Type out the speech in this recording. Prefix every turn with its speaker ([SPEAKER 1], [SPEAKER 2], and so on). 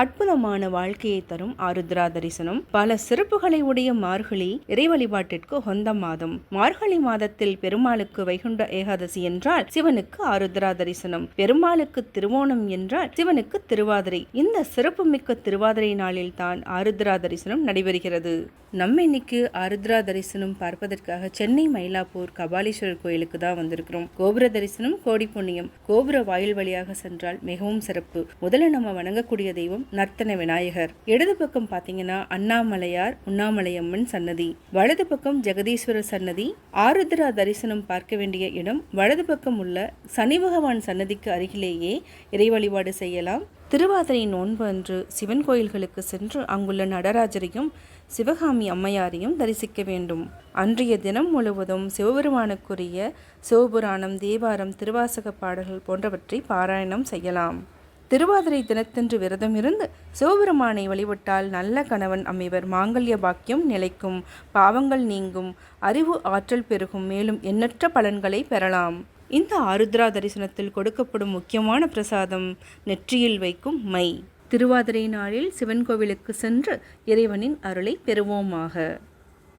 [SPEAKER 1] அற்புதமான வாழ்க்கையை தரும் ஆருத்ரா தரிசனம் பல சிறப்புகளை உடைய மார்கழி இறை வழிபாட்டிற்கு உகந்த மாதம் மார்கழி மாதத்தில் பெருமாளுக்கு வைகுண்ட ஏகாதசி என்றால் சிவனுக்கு ஆருத்ரா தரிசனம் பெருமாளுக்கு திருவோணம் என்றால் சிவனுக்கு திருவாதிரை. இந்த சிறப்புமிக்க திருவாதிரை நாளில் தான் ஆருத்ரா தரிசனம் நடைபெறுகிறது. நம்ம இன்னைக்கு ஆருத்ரா தரிசனம் பார்ப்பதற்காக சென்னை மயிலாப்பூர் கபாலீஸ்வரர் கோயிலுக்கு தான் வந்திருக்கிறோம். கோபுர தரிசனம் கோடி புண்ணியம். கோபுர வாயில் வழியாக சென்றால் மிகவும் சிறப்பு. முதல்ல நம்ம வணங்கக்கூடிய தெய்வம் நர்த்தன விநாயகர். இடது பக்கம் பார்த்தீங்கன்னா அண்ணாமலையார் உண்ணாமலையம்மன் சன்னதி. வலது பக்கம் ஜெகதீஸ்வரர் சன்னதி. ஆருத்ரா தரிசனம் பார்க்க வேண்டிய இடம் வலது பக்கம் உள்ள சனி பகவான் சன்னதிக்கு அருகிலேயே இறை வழிபாடு செய்யலாம். திருவாதிரை நோன்பு அன்று சிவன் கோயில்களுக்கு சென்று அங்குள்ள நடராஜரையும் சிவகாமி அம்மையாரையும் தரிசிக்க வேண்டும். அன்றைய தினம் முழுவதும் சிவபெருமானுக்குரிய சிவபுராணம் தேவாரம் திருவாசக பாடல்கள் போன்றவற்றை பாராயணம் செய்யலாம். திருவாதிரை தினத்தன்று விரதம் இருந்து சிவபெருமானை வழிபட்டால் நல்ல கணவன் அமைவர் மாங்கல்ய பாக்கியம் நிலைக்கும். பாவங்கள் நீங்கும். அறிவு ஆற்றல் பெருகும். மேலும் எண்ணற்ற பலன்களை பெறலாம். இந்த ஆருத்ரா தரிசனத்தில் கொடுக்கப்படும் முக்கியமான பிரசாதம் நெற்றியில் வைக்கும் மை. திருவாதிரை நாளில் சிவன் கோவிலுக்கு சென்று இறைவனின் அருளை பெறுவோமாக.